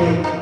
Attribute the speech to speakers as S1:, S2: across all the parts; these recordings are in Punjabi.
S1: Thank you.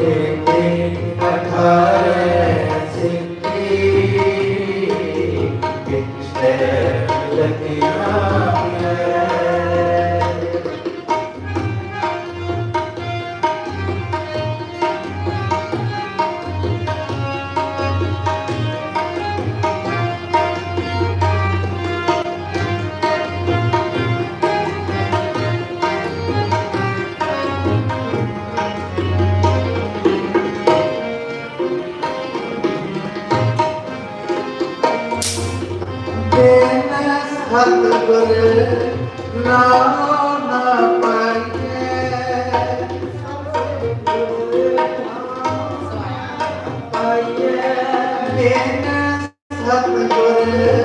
S1: Thank you. ਸਤਿਗੁਰ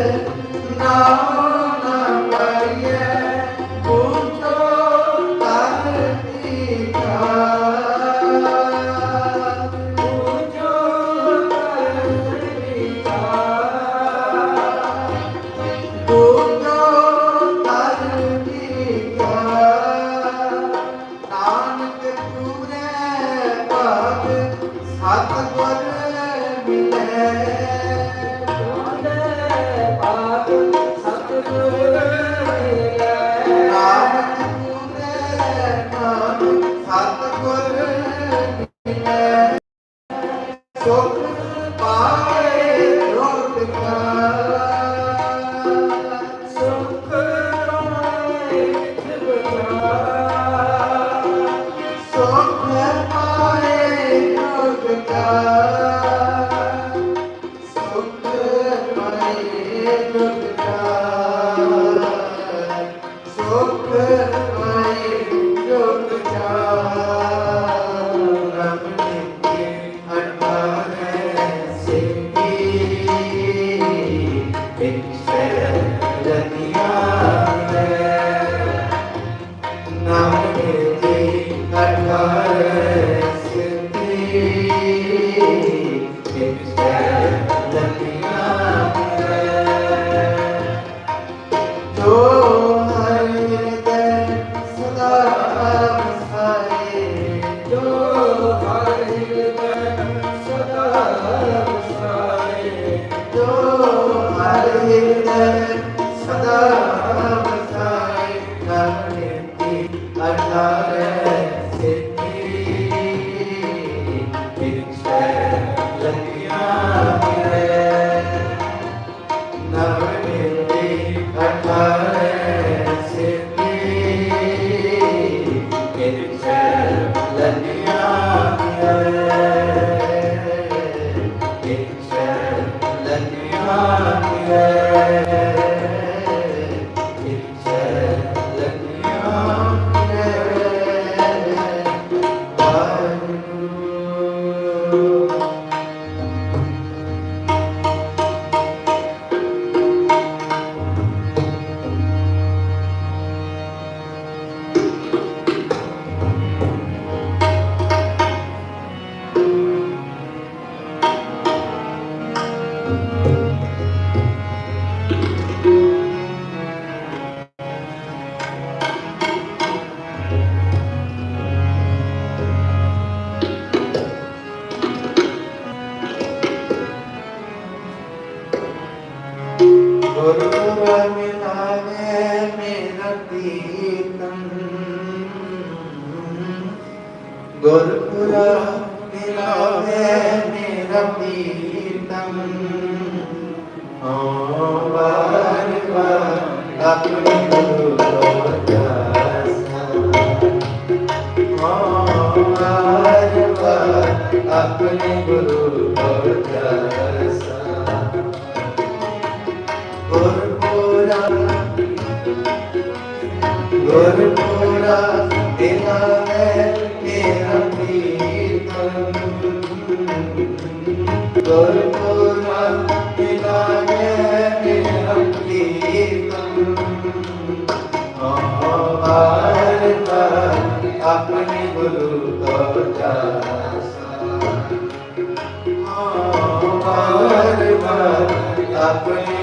S1: Só you. ਗੁਰਪੁਰ ਮਿਲਾਵੇ ਮੇਰਾ ਪੀਤਮ ਓ ਬਾਰ ਬਾਰ ਆਪਣੀ ਗੁਰੂ ਆਪਣੇ ਗੁਰ ਪੂਰਾ ਤੇਰਾ ਮੈਂ ਮੇਰਾ ਪ੍ਰੀਤਮ ਗੁਰ ਪੂਰਾ ਤੇਰਾ ਮੈਂ ਮੇਰਾ ਪ੍ਰੀਤਮ ਆਵਾਰ ਪਰ ਆਪਣੇ ਗੁਰੂ ਕੋ ਜਾਸਾ ਆਵਾਰ ਪਰ ਆਪਣੇ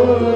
S1: Sure,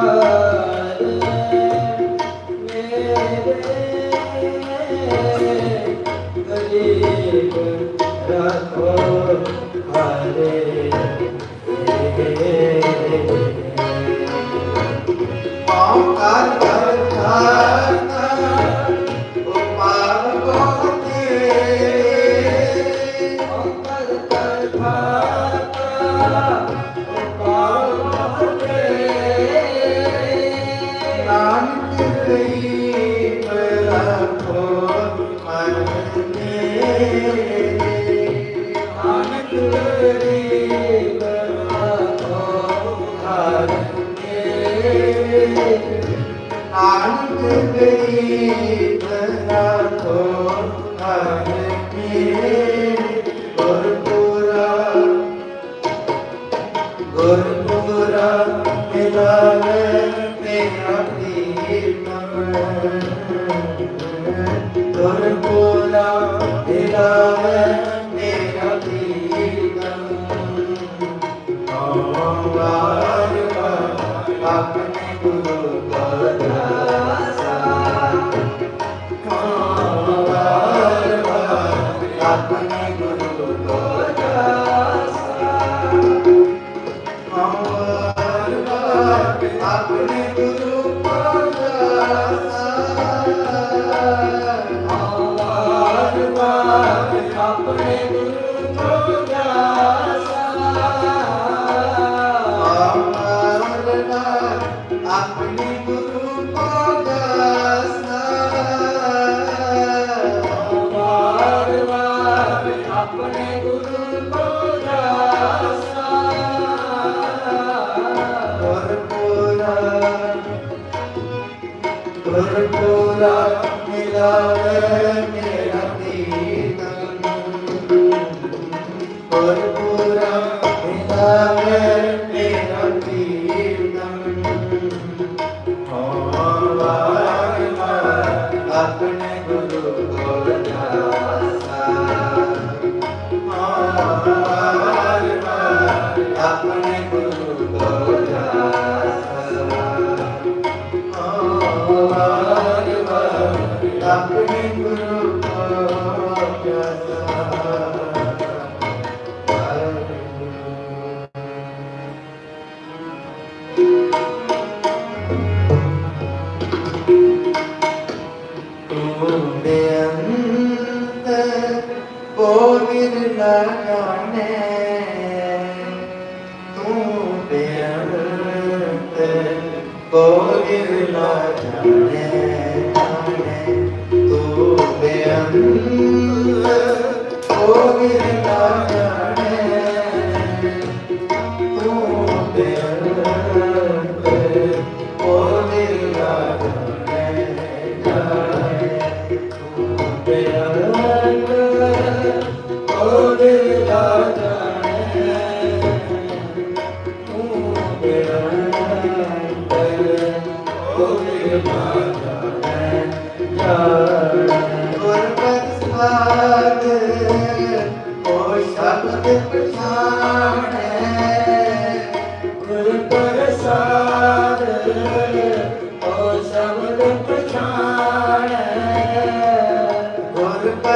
S1: Senhor. Thank you.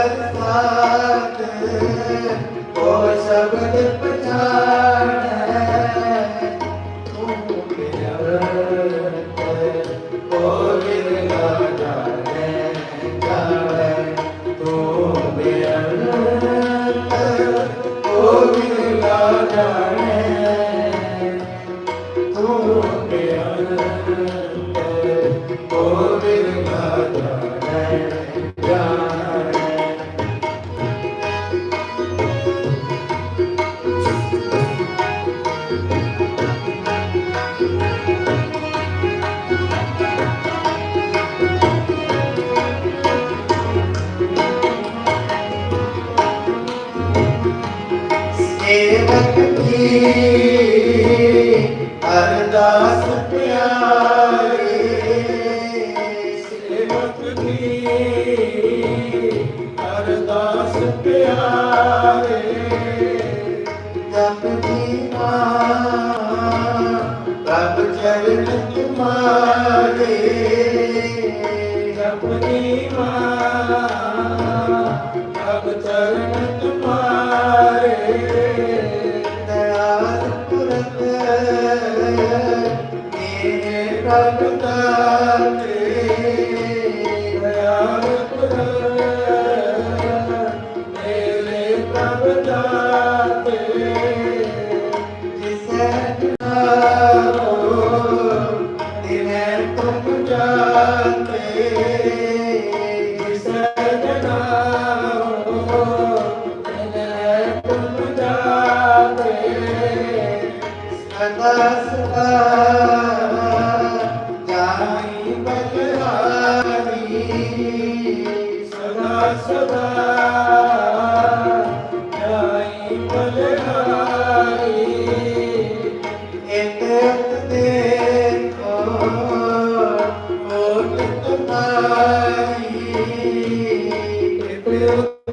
S1: ਗੁਰ
S2: ਪ੍ਰਸਾਦ
S1: ਉਹ ਸ਼ਬਦ Thank you.